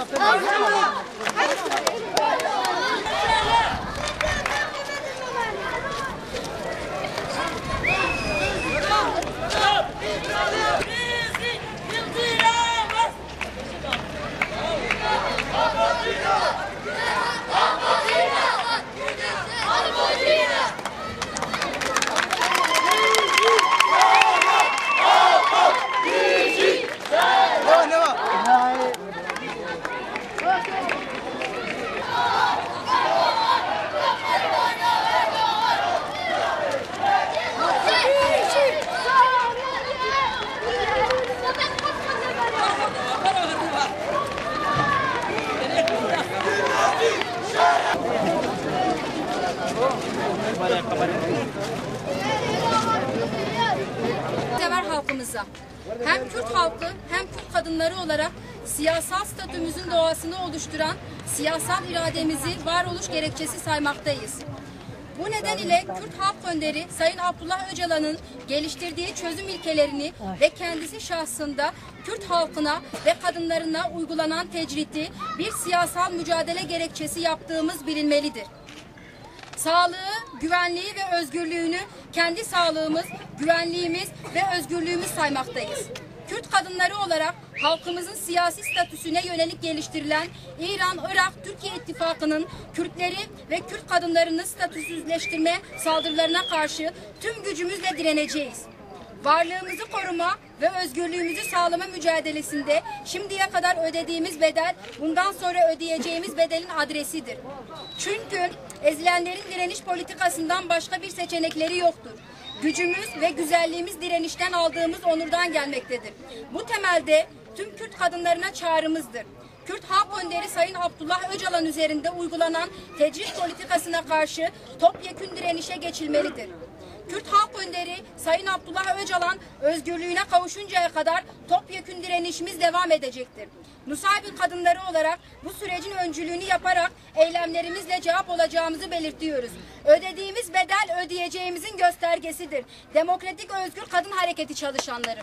아, sever halkımıza hem Kürt halkı hem Kürt kadınları olarak siyasal statümüzün doğasını oluşturan siyasal irademizi varoluş gerekçesi saymaktayız. Bu neden ile Kürt Halk Önderi Sayın Abdullah Öcalan'ın geliştirdiği çözüm ilkelerini ve kendisi şahsında Kürt halkına ve kadınlarına uygulanan tecriti bir siyasal mücadele gerekçesi yaptığımız bilinmelidir. Sağlığı, güvenliği ve özgürlüğünü kendi sağlığımız, güvenliğimiz ve özgürlüğümüz saymaktayız. Kürt kadınları olarak halkımızın siyasi statüsüne yönelik geliştirilen İran-Irak-Türkiye ittifakının Kürtleri ve Kürt kadınlarını statüsüzleştirme saldırılarına karşı tüm gücümüzle direneceğiz. Varlığımızı koruma ve özgürlüğümüzü sağlama mücadelesinde şimdiye kadar ödediğimiz bedel bundan sonra ödeyeceğimiz bedelin adresidir. Çünkü ezilenlerin direniş politikasından başka bir seçenekleri yoktur. Gücümüz ve güzelliğimiz direnişten aldığımız onurdan gelmektedir. Bu temelde tüm Kürt kadınlarına çağrımızdır. Kürt Halk Önderi Sayın Abdullah Öcalan üzerinde uygulanan tecrit politikasına karşı topyekün direnişe geçilmelidir. Kürt Halk Önderi Sayın Abdullah Öcalan özgürlüğüne kavuşuncaya kadar topyekün direnişimiz devam edecektir. Nusaybin kadınları olarak bu sürecin öncülüğünü yaparak eylemlerimizle cevap olacağımızı belirtiyoruz. Ödediğimiz bedel ödeyeceğimizin göstergesidir. Demokratik Özgür Kadın Hareketi çalışanları.